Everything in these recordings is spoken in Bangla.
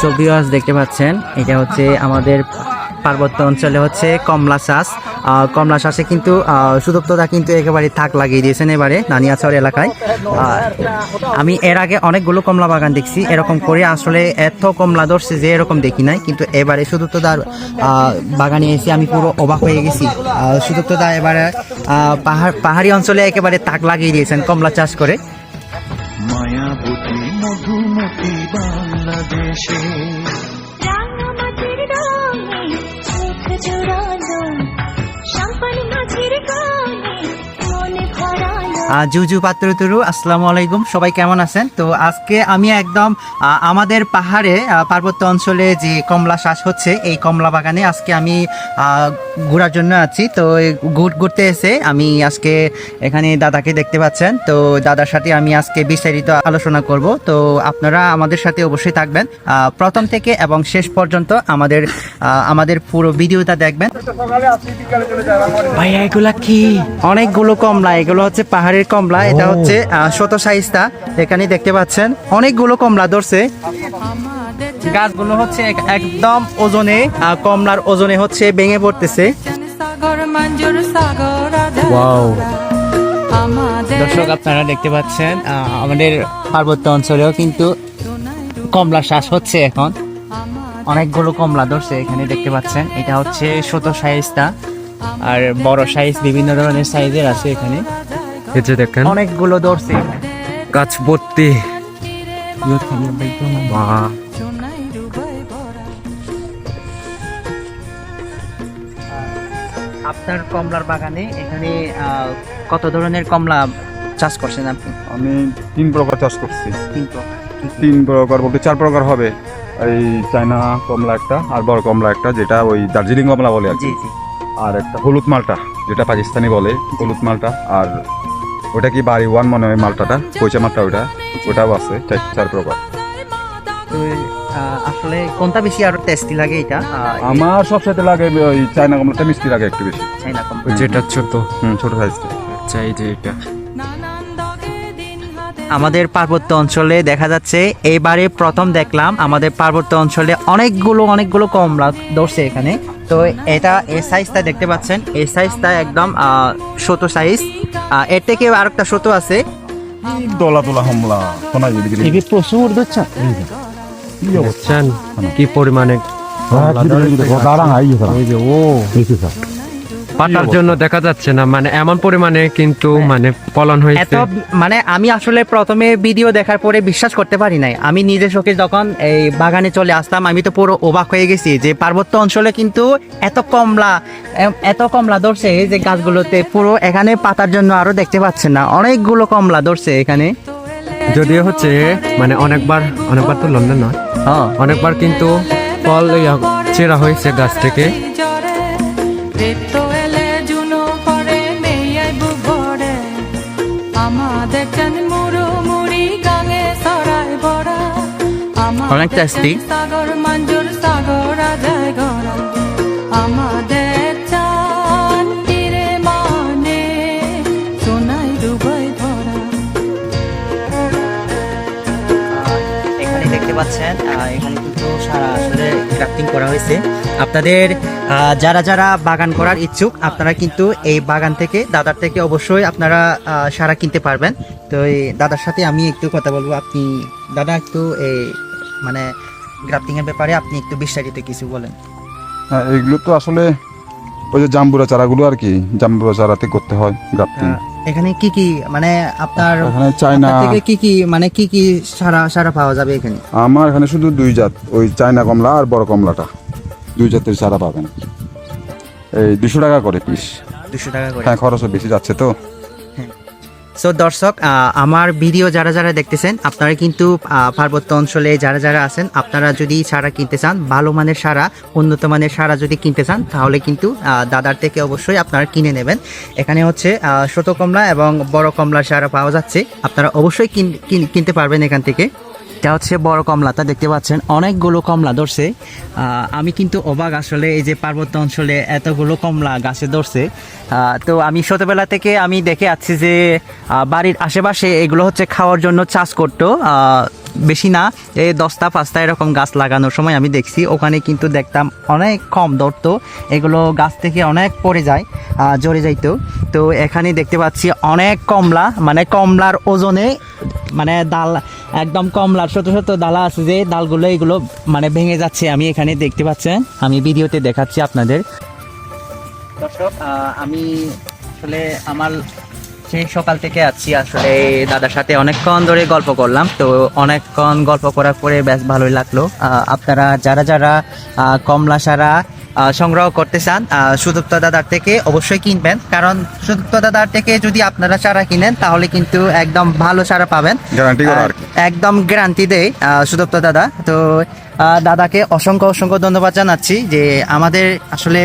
সো দেখতে পাচ্ছেন, এটা হচ্ছে আমাদের পার্বত্য অঞ্চলে হচ্ছে কমলা চাষ। কমলা চাষে কিন্তু সুদপ্তদা কিন্তু একেবারে থাক লাগিয়ে দিয়েছেন এবারে নানিয়াচর এলাকায়। আমি এর আগে অনেকগুলো কমলা বাগান দেখছি, এরকম করে আসলে এত কমলা ধরছে যে এরকম দেখি নাই, কিন্তু এবারে সুদপ্তদার বাগানে এসে আমি পুরো অবাক হয়ে গেছি। সুদপ্তদা এবারে পাহাড় পাহাড়ি অঞ্চলে একেবারে তাক লাগিয়ে দিয়েছেন কমলা চাষ করে। মায়াবতী মধুমতি বাংলাদেশে। রাঙামাটির রঙে চোখ জোড়ালো জুজু পাত্র তুরু আসসালামু আলাইকুম। সবাই কেমন আছেন? তো আজকে আমি একদম আমাদের পাহাড়ে পার্বত্য অঞ্চলে যে কমলা চাষ হচ্ছে এই কমলা বাগানে আজকে আমি ঘোরার জন্য আছি। তো ঘুর- ঘুরতে এসে আমি আজকে এখানে দাদাকে দেখতে পাচ্ছেন। তো দাদার সাথে আমি আজকে বিস্তারিত আলোচনা করব। তো আপনারা আমাদের সাথে অবশ্যই থাকবেন। আহ, প্রথম থেকে এবং শেষ পর্যন্ত আমাদের আহ, আমাদের পুরো ভিডিওটা দেখবেন। ভাইয়া এগুলা কি? অনেকগুলো কমলা এগুলো হচ্ছে পাহাড়ের কমলা এটা হচ্ছে আহ, শত সাইজটা। এখানে দেখতে পাচ্ছেন অনেকগুলো কমলা ধরছে। গাছগুলো হচ্ছে একদম ওজনে কমলার ওজনে হচ্ছে ভেঙে পড়তেছে। দর্শক আপনারা দেখতে পাচ্ছেন আহ, আমাদের পার্বত্য অঞ্চলেও কিন্তু কমলা শ্বাস হচ্ছে এখন। অনেকগুলো কমলা ধরছে এখানে দেখতে পাচ্ছেন। এটা হচ্ছে ছোট সাইজটা আর বড় সাইজ বিভিন্ন ধরনের সাইজের আছে এখানে। এই যে দেখেন। অনেকগুলো ধরছে গাছ ভর্তি। আপনার কমলার বাগানে এখানে কত ধরনের কমলা চাষ করছেন আপনি? আমি তিন প্রকার চাষ করছি। তিন প্রকার। তিন প্রকার বলতে চার প্রকার হবে। এই চায়না কমলা একটা আর বড় কমলা একটা যেটা ওই দার্জিলিং কমলা বলে আর কি। আর একটা হলুদ মালটা যেটা পাকিস্তানি বলে হলুদ মালটা। আর ওটা কি বাড়ি ওয়ান মনে হয় মালটাটা? কইচা মালটা ওটা ওটাও আছে চার- প্রকার। আসলে কোনটা বেশি আরও টেস্টি লাগে এটা? আমার সবসাথে লাগে ওই চায়না কমলাটা মিষ্টি লাগে একটু বেশি। চাইনা কমলা। ওই যেটা ছোট। হুম ছোট সাইজটা চাই যে এটা। আমাদের পার্বত্য অঞ্চলে দেখা যাচ্ছে এইবারে প্রথম দেখলাম আমাদের পার্বত্য অঞ্চলে অনেকগুলো অনেকগুলো কমলা ধরছে এখানে। তো এটা এই সাইজটা দেখতে পাচ্ছেন এই সাইজটা একদম আহ, ছোট সাইজ আহ, এর থেকে আরেকটা ছোট আছে। দলা তোলা হামলা প্রচুর ধরছে কি পরিমাণে কমলা ধরেছে। এই যে ও। পাতার জন্য দেখা যাচ্ছে না। মানে এমন পরিমাণে কিন্তু মানে ফলন হয়েছে। এত মানে আমি আসলে প্রথমে ভিডিও দেখার পরে বিশ্বাস করতে পারি নাই। আমি নিজে চোখে যখন এই বাগানে চলে আসতাম আমি তো পুরো অবাক হয়ে গেছি যে পার্বত্য অঞ্চলে কিন্তু এত কমলা এত কমলা ধরছে যে গাছগুলোতে। পুরো এখানে পাতার জন্য আরও দেখতে পাচ্ছেন না। অনেকগুলো কমলা ধরছে এখানে। যদিও হচ্ছে মানে অনেকবার অনেকবার তো লন্ডন নয়। হ্যাঁ। অনেকবার কিন্তু ফল চেরা হয়েছে গাছ থেকে। ভরা। এখানে দেখতে পাচ্ছেন এখানে কিন্তু সারা আসলে গ্রাফটিং করা হয়েছে। আপনাদের যারা যারা বাগান করার ইচ্ছুক আপনারা কিন্তু এই বাগান থেকে দাদার থেকে অবশ্যই আপনারা সারা কিনতে পারবেন। তো এই দাদার সাথে আমি একটু কথা বলব। আপনি দাদা একটু এই মানে গ্রাফটিং এর ব্যাপারে আপনি একটু বিস্তারিত কিছু বলেন। হ্যাঁ এগুলো তো আসলে ওই যে জাম্বুরা চারাগুলো আর কি জাম্বুরা চারাতে করতে হয় গ্রাফটিং এখানে কি কি মানে আপনার এখানে চায়না থেকে কি কি মানে কি কি সারা সারা পাওয়া যাবে এখানে? আমার এখানে শুধু দুই জাত ওই চায়না কমলা আর বড় কমলাটা। দুই জাতের সারা পাবেন। এই দুশো টাকা করে পিস দুশো টাকা করে। হ্যাঁ খরচও বেশি যাচ্ছে তো। সো দর্শক আমার ভিডিও যারা যারা দেখতেছেন, আপনারা কিন্তু পার্বত্য অঞ্চলে যারা যারা আছেন, আপনারা যদি সারা কিনতে চান, ভালো মানের সারা, উন্নত মানের সারা যদি কিনতে চান, তাহলে কিন্তু দাদার থেকে অবশ্যই আপনারা কিনে নেবেন। এখানে হচ্ছে ছোটো কমলা এবং বড় কমলার সারা পাওয়া যাচ্ছে। আপনারা অবশ্যই কিন- কিন- কিনতে পারবেন এখান থেকে। এটা হচ্ছে বড় কমলাটা দেখতে পাচ্ছেন, অনেকগুলো কমলা ধরছে। আমি কিন্তু অবাক আসলে এই যে পার্বত্য অঞ্চলে এতগুলো কমলা গাছে ধরছে। তো আমি ছোটোবেলা থেকে আমি দেখে আছি যে বাড়ির আশেপাশে এগুলো হচ্ছে খাওয়ার জন্য চাষ করতো। বেশি না এই দশটা পাঁচটা এরকম গাছ লাগানোর সময় আমি দেখছি। ওখানে কিন্তু দেখতাম অনেক কম ধরতো, এগুলো গাছ থেকে অনেক পড়ে যায় ঝরে যাইতো। তো এখানে দেখতে পাচ্ছি অনেক কমলা মানে কমলার ওজনে মানে ডাল একদম কমলার, ছোট ছোট ডালা আছে যে ডালগুলো এগুলো মানে ভেঙে যাচ্ছে। আমি এখানে দেখতে পাচ্ছেন, আমি ভিডিওতে দেখাচ্ছি আপনাদের। দর্শক আমি আসলে আমার সেই সকাল থেকে আছি, আসলে দাদার সাথে অনেকক্ষণ ধরে গল্প করলাম। তো অনেকক্ষণ গল্প করার পরে বেশ ভালোই লাগল। আপনারা, যারা যারা কমলা সারা সংগ্রহ করতে চান সুদুপ্ত দাদার থেকে অবশ্যই কিনবেন। কারণ সুদুপ্ত দাদার থেকে যদি আপনারা চারা কিনেন তাহলে কিন্তু একদম ভালো চারা পাবেন। একদম গ্যারান্টি দেয় সুদুপ্ত দাদা। তো আহ, দাদাকে অসংখ্য অসংখ্য ধন্যবাদ জানাচ্ছি যে আমাদের আসলে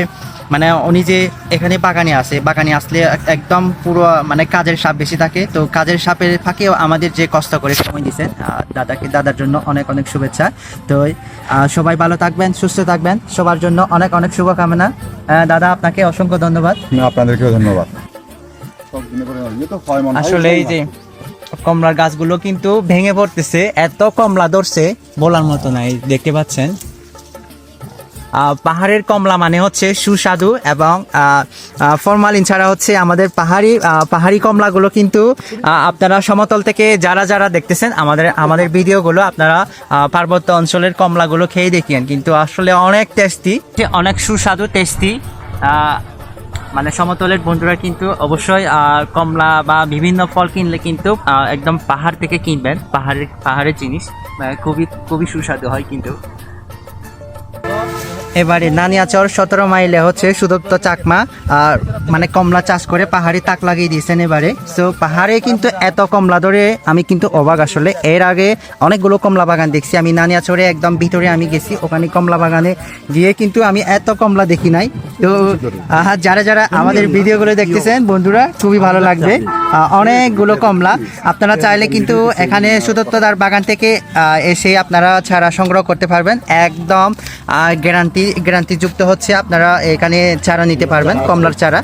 মানে উনি যে এখানে বাগানে আসে বাগানে আসলে একদম পুরো মানে কাজের সাপ বেশি থাকে। তো কাজের সাপের ফাঁকেও আমাদের যে কষ্ট করে সময় দিচ্ছেন দাদাকে দাদার জন্য অনেক অনেক শুভেচ্ছা। তো সবাই ভালো থাকবেন সুস্থ থাকবেন। সবার জন্য অনেক অনেক শুভকামনা। দাদা আপনাকে অসংখ্য ধন্যবাদ। আপনাদেরকেও ধন্যবাদ। আসলে এই যে কমলার গাছগুলো কিন্তু ভেঙে পড়তেছে এত কমলা ধরছে বলার মতো নাই দেখতে পাচ্ছেন? পাহাড়ের কমলা মানে হচ্ছে সুস্বাদু এবং ফরমালিন ছাড়া হচ্ছে আমাদের পাহাড়ি পাহাড়ি কমলাগুলো কিন্তু আপনারা সমতল থেকে যারা যারা দেখতেছেন, আমাদের আমাদের ভিডিওগুলো আপনারা পার্বত্য অঞ্চলের কমলাগুলো খেয়ে দেখিয়েন কিন্তু আসলে অনেক টেস্টি অনেক সুস্বাদু টেস্টি মানে সমতলের বন্ধুরা কিন্তু অবশ্যই কমলা বা বিভিন্ন ফল কিনলে কিন্তু একদম পাহাড় থেকে কিনবেন। পাহাড়ের পাহাড়ের জিনিস খুবই খুবই সুস্বাদু হয় কিন্তু। এবারে নানিয়াচর সতেরো মাইলে হচ্ছে সুদত্ত চাকমা, আর মানে কমলা চাষ করে পাহাড়ে তাক লাগিয়ে দিয়েছেন এবারে। তো পাহাড়ে কিন্তু এত কমলা ধরে আমি কিন্তু অবাক আসলে। এর আগে অনেকগুলো কমলা বাগান দেখছি। আমি নানিয়াচরে একদম ভিতরে আমি গেছি, ওখানে কমলা বাগানে গিয়ে কিন্তু আমি এত কমলা দেখি নাই। তো যারা যারা আমাদের ভিডিওগুলো দেখতেছেন, বন্ধুরা, খুবই ভালো লাগবে। অনেকগুলো কমলা। আপনারা চাইলে কিন্তু এখানে সুদত্তদার বাগান থেকে এসে আপনারা ছাড়া সংগ্রহ করতে পারবেন। একদম গ্যারান্টি গ্যারান্টি যুক্ত হচ্ছে আপনারা এখানে চারা নিতে পারবেন কমলার চারা।